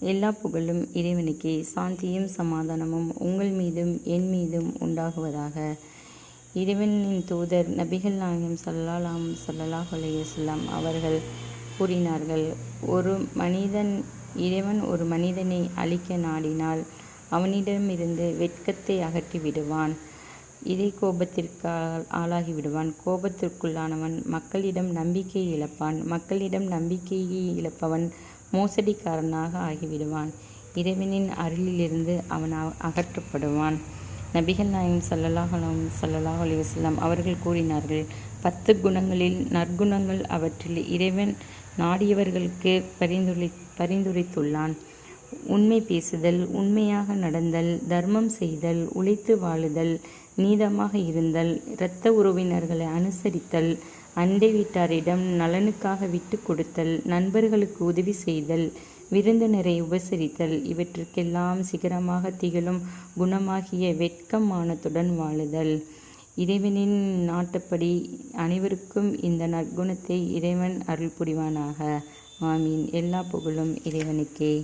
எல்லா புகழும் இறைவனுக்கே சாந்தியும் சமாதானமும் உங்கள் மீதும் என் மீதும் உண்டாகுவதாக. இறைவனின் தூதர் நபிகள் நாயகம் சல்லாலாம் ஸல்லல்லாஹு அலைஹி அவர்கள் கூறினார்கள் ஒரு மனிதன் இறைவன் ஒரு மனிதனை அழிக்க நாடினால் அவனிடமிருந்து வெட்கத்தை அகற்றி விடுவான். இறை கோபத்திற்கு ஆளாகி விடுவான் கோபத்திற்குள்ளானவன் மக்களிடம் நம்பிக்கையை இழப்பான். மக்களிடம் நம்பிக்கையை இழப்பவன் மோசடிக்காரனாக ஆகிவிடுவான். இறைவனின் அருளிலிருந்து அவன் அகற்றப்படுவான். நபிகள் நாயகம் ஸல்லல்லாஹு அலைஹி அலிவசல்லாம் அவர்கள் கூறினார்கள் பத்து குணங்களில் நற்குணங்கள் அவற்றில் இறைவன் நாடியவர்களுக்கு பரிந்துரை பரிந்துரைத்துள்ளான். உண்மை பேசுதல் உண்மையாக நடந்தல் தர்மம் செய்தல் உழைத்து வாழுதல் நீதமாக இருந்தல் இரத்த உறவினர்களை அனுசரித்தல் அண்டை வீட்டாரிடம் நலனுக்காக விட்டு கொடுத்தல் நண்பர்களுக்கு உதவி செய்தல் விருந்தினரை உபசரித்தல் இவற்றுக்கெல்லாம் சிகரமாக திகழும் குணமாகிய வெட்கம் மானத்துடன் வாழுதல். இறைவனின் நாட்டுப்படி அனைவருக்கும் இந்த நற்குணத்தை இறைவன் அருள் புரிவானாக ஆமீன். எல்லா புகழும் இறைவனுக்கே.